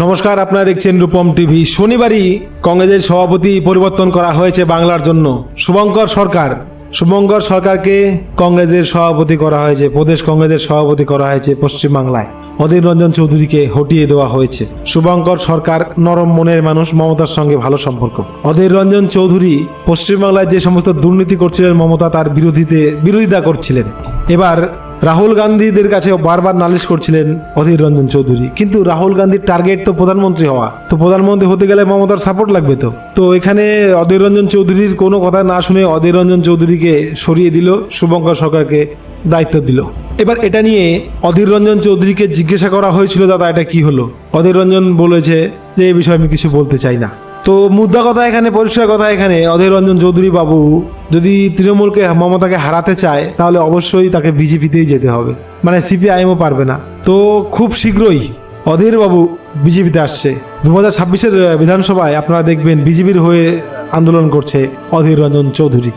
নমস্কার, আপনারা দেখছেন রূপম টিভি। শনিবারই কংগ্রেসের সভাপতি পরিবর্তন করা হয়েছে বাংলার জন্য। শুভঙ্কর সরকার। শুভঙ্কর সরকারকে কংগ্রেসের সভাপতি করা হয়েছে, প্রদেশ কংগ্রেসের সভাপতি করা হয়েছে পশ্চিমবাংলায়। অধীর রঞ্জন চৌধুরীকে হটিয়ে দেওয়া হয়েছে। শুভঙ্কর সরকার নরম মনের মানুষ, মমতার সঙ্গে ভালো সম্পর্ক। অধীর রঞ্জন চৌধুরী পশ্চিমবাংলায় যে সমস্ত দুর্নীতি করছিলেন, মমতা তার বিরোধীতে বিরোধিতা করছিলেন। এবার রাহুল গান্ধীদের কাছে বারবার নালিশ করছিলেন অধীর রঞ্জন চৌধুরী। কিন্তু রাহুল গান্ধীর টার্গেট তো প্রধানমন্ত্রী হওয়া। তো প্রধানমন্ত্রী হতে গেলে মমতার সাপোর্ট লাগবে তো? তো এখানে অধীর রঞ্জন চৌধুরীর কোনো কথা না শুনে অধীর রঞ্জন চৌধুরীকে সরিয়ে দিল, শুভঙ্কর সরকারকে দায়িত্ব দিল। এবার এটা নিয়ে অধীর রঞ্জন চৌধুরীকে জিজ্ঞাসা করা হয়েছিল, দাদা, এটা কি হলো? অধীর রঞ্জন বলেছে যে এই বিষয়ে আমি কিছু বলতে চাই না। তো মুদ্রা কথা এখানে, পরিষ্কার কথা এখানে, অধীর রঞ্জন চৌধুরী বাবু যদি তৃণমূলকে মমতাকে হারাতে চায়, তাহলে অবশ্যই তাকে বিজেপিতেই যেতে হবে। মানে সিপিআইএমও পারবে না। তো খুব শীঘ্রই অধীর বাবু বিজেপিতে আসছে। দু হাজার ছাব্বিশের বিধানসভায় আপনারা দেখবেন বিজেপির হয়ে আন্দোলন করছে অধীর রঞ্জন চৌধুরী।